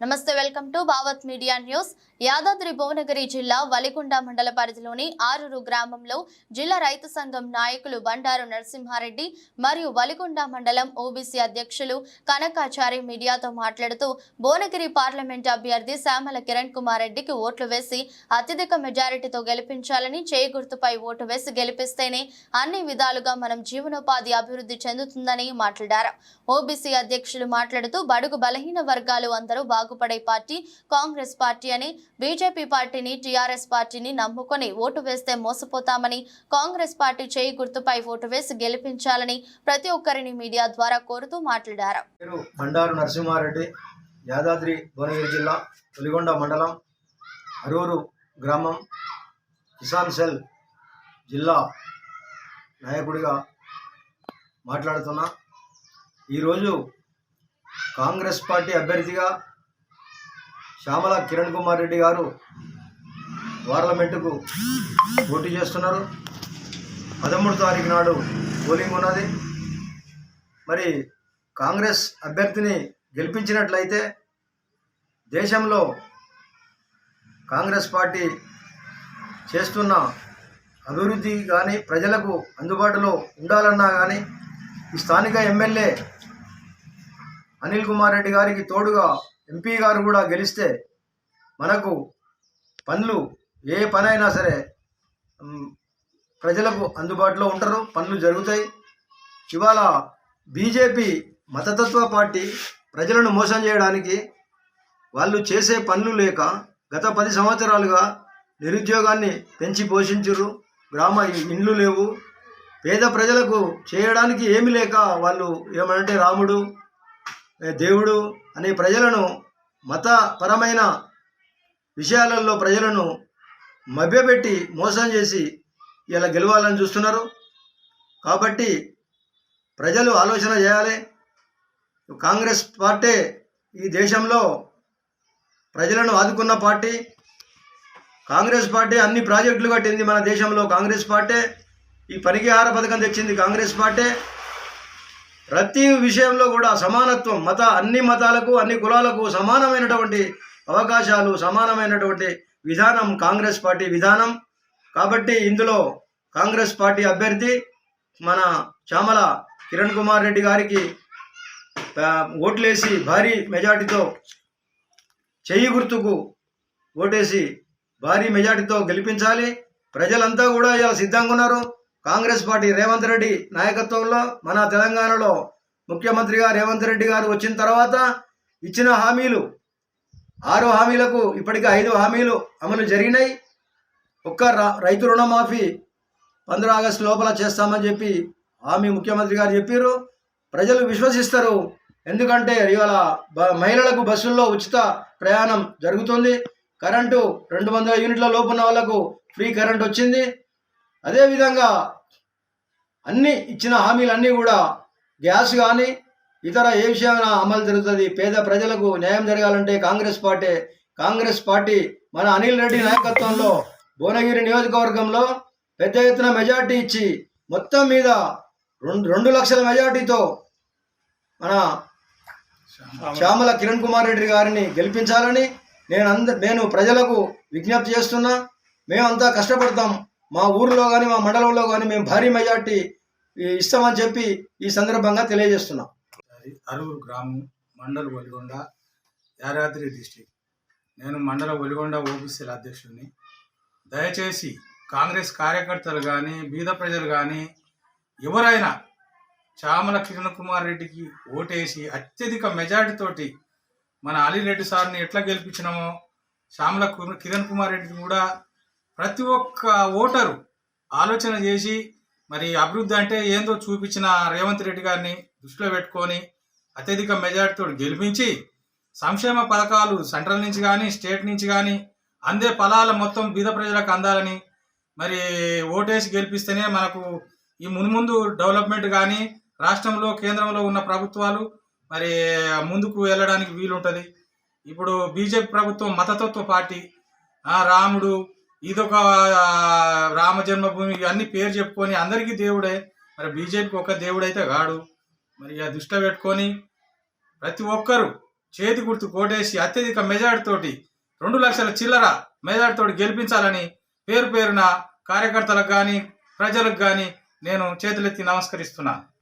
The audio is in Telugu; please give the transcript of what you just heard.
నమస్తే welcome to Bhavat media news. Yadadri Bhuvanagiri జిల్లా వలికొండ మండల పరిధిలోని ఆరూరు గ్రామంలో జిల్లా రైతు సంఘం నాయకులు బండారు నరసింహారెడ్డి మరియు వలికొండ మండలం ఓబీసీ అధ్యక్షులు కనకాచారి మీడియాతో మాట్లాడుతూ భువనగిరి పార్లమెంట్ అభ్యర్థి శ్యామల కిరణ్ కుమార్ రెడ్డికి ఓట్లు వేసి అత్యధిక మెజారిటీతో గెలిపించాలని చేయి ఓటు వేసి గెలిపిస్తేనే అన్ని విధాలుగా మనం జీవనోపాధి అభివృద్ధి చెందుతుందని మాట్లాడారు. ఓబీసీ అధ్యక్షులు మాట్లాడుతూ బడుగు బలహీన వర్గాలు అందరూ బాగుపడే పార్టీ కాంగ్రెస్ పార్టీ అని బీజేపీ పార్టీని టీఆర్ఎస్ పార్టీని నమ్ముకొని ఓటు వేస్తే మోసపోతామని కాంగ్రెస్ పార్టీ చేయి గుర్తుపై ఓటు వేసి గెలిపించాలని ప్రతి ఒక్కరిని మీడియా ద్వారా కోరుతూ మాట్లాడారు. బండారు నరసింహారెడ్డి యాదాద్రి భువనగిరి జిల్లా పులిగొండ మండలం అరూరు గ్రామం కిసాన్ సెల్ జిల్లా నాయకుడిగా మాట్లాడుతున్నా. ఈరోజు కాంగ్రెస్ పార్టీ అభ్యర్థిగా శ్యామల కిరణ్ కుమార్ రెడ్డి గారు పార్లమెంటుకు పోటీ చేస్తున్నారు. పదమూడు తారీఖు నాడు పోలింగ్ ఉన్నది. మరి కాంగ్రెస్ అభ్యర్థిని గెలిపించినట్లయితే దేశంలో కాంగ్రెస్ పార్టీ చేస్తున్న అభివృద్ధి కానీ ప్రజలకు అందుబాటులో ఉండాలన్నా కానీ ఈ స్థానిక ఎమ్మెల్యే అనిల్ కుమార్ రెడ్డి గారికి తోడుగా ఎంపీ గారు కూడా గెలిస్తే మనకు పనులు ఏ పనైనా సరే ప్రజలకు అందుబాటులో ఉంటారు. పనులు జరుగుతాయి. ఇవాళ బీజేపీ మతతత్వ పార్టీ ప్రజలను మోసం చేయడానికి వాళ్ళు చేసే పనులు లేక గత పది సంవత్సరాలుగా నిరుద్యోగాన్ని పెంచి పోషించరు గ్రామ ఇండ్లు లేవు. పేద ప్రజలకు చేయడానికి ఏమి లేక వాళ్ళు ఏమంటే రాముడు దేవుడు అనే ప్రజలను మతపరమైన విషయాలలో ప్రజలను మభ్యపెట్టి మోసం చేసి ఇలా గెలవాలని చూస్తున్నారు. కాబట్టి ప్రజలు ఆలోచన చేయాలి. కాంగ్రెస్ పార్టీ ఈ దేశంలో ప్రజలను ఆదుకున్న పార్టీ. కాంగ్రెస్ పార్టీ అన్ని ప్రాజెక్టులు కట్టింది మన దేశంలో కాంగ్రెస్ పార్టీ. ఈ పనికిహార పథకం తెచ్చింది కాంగ్రెస్ పార్టీ. ప్రతి విషయంలో కూడా సమానత్వం మత అన్ని మతాలకు అన్ని కులాలకు సమానమైనటువంటి అవకాశాలు సమానమైనటువంటి విధానం కాంగ్రెస్ పార్టీ విధానం. కాబట్టి ఇందులో కాంగ్రెస్ పార్టీ అభ్యర్థి మన చామల కిరణ్ కుమార్ రెడ్డి గారికి ఓట్లేసి భారీ మెజార్టీతో చెయ్యి గుర్తుకు ఓటేసి భారీ మెజార్టీతో గెలిపించాలి. ప్రజలంతా కూడా ఇలా సిద్ధంగా ఉన్నారు. కాంగ్రెస్ పార్టీ రేవంత్ రెడ్డి నాయకత్వంలో మన తెలంగాణలో ముఖ్యమంత్రిగా రేవంత్ రెడ్డి గారు వచ్చిన తర్వాత ఇచ్చిన హామీలు ఆరు హామీలకు ఇప్పటికే ఐదు హామీలు అమలు జరిగినాయి. ఒక్క రైతు రుణమాఫీ పంద్ర ఆగస్టు లోపల చేస్తామని చెప్పి హామీ ముఖ్యమంత్రి గారు చెప్పారు ప్రజలు విశ్వసిస్తారు. ఎందుకంటే ఇవాళ బ- మహిళలకు బస్సుల్లో ఉచిత ప్రయాణం జరుగుతుంది. కరెంటు రెండు వందల యూనిట్ల లోపు ఉన్న వాళ్ళకు ఫ్రీ కరెంట్ వచ్చింది. అదేవిధంగా అన్ని ఇచ్చిన హామీలన్నీ కూడా గ్యాస్ కానీ ఇతర ఏ విషయమైనా అమలు జరుగుతుంది. పేద ప్రజలకు న్యాయం జరగాలంటే కాంగ్రెస్ పార్టీ కాంగ్రెస్ పార్టీ మన అనిల్ రెడ్డి నాయకత్వంలో భువనగిరి నియోజకవర్గంలో పెద్ద ఎత్తున మెజార్టీ ఇచ్చి మొత్తం మీద రెండు రెండు లక్షల మెజార్టీతో మన శ్యామల కిరణ్ కుమార్ రెడ్డి గారిని గెలిపించాలని నేను అంద నేను ప్రజలకు విజ్ఞప్తి చేస్తున్నా. మేమంతా కష్టపడతాం. మా ఊరిలో కానీ మా మండలంలో కానీ మేము భారీ మెజార్టీ ఇస్తామని చెప్పి ఈ సందర్భంగా తెలియజేస్తున్నాం. అది గ్రామం మండల ఒలిగొండ యాదాద్రి డిస్టిక్ నేను మండల ఒలిగొండ ఓబీసీల అధ్యక్షుడిని. దయచేసి కాంగ్రెస్ కార్యకర్తలు కానీ బీద ప్రజలు కానీ ఎవరైనా చామల కిరణ్ కుమార్ రెడ్డికి ఓటేసి అత్యధిక మెజార్టీతోటి మన అలీరెడ్డి సార్ని ఎట్లా గెలిపించినామో శ్యామల కు- కిరణ్ కుమార్ రెడ్డిని కూడా ప్రతి ఒక్క ఓటరు ఆలోచన చేసి మరి అభివృద్ధి అంటే ఏందో చూపించిన రేవంత్ రెడ్డి గారిని దృష్టిలో పెట్టుకొని అత్యధిక మెజార్టీతో గెలిపించి సంక్షేమ పథకాలు సెంట్రల్ నుంచి కానీ స్టేట్ నుంచి కానీ అందే ఫలాల మొత్తం బీద ప్రజలకు అందాలని మరి ఓటేసి గెలిపిస్తేనే మనకు ఈ మున్ముందు డెవలప్మెంట్ కానీ రాష్ట్రంలో కేంద్రంలో ఉన్న ప్రభుత్వాలు మరి ముందుకు వెళ్ళడానికి వీలుంటుంది. ఇప్పుడు బీజేపీ ప్రభుత్వం మతతత్వ పార్టీ రాముడు ఇదొక రామ జన్మభూమి ఇవన్నీ పేరు చెప్పుకొని అందరికీ దేవుడే. మరి బీజేపీకి ఒక దేవుడైతే కాడు. మరి ఆ దృష్టిలో పెట్టుకొని ప్రతి ఒక్కరు చేతి గుర్తు కోటేసి అత్యధిక మెజార్టీతోటి రెండు లక్షల చిల్లర మెజార్టీతోటి గెలిపించాలని పేరు పేరున కార్యకర్తలకు కానీ ప్రజలకు కానీ నేను చేతులెత్తి నమస్కరిస్తున్నాను.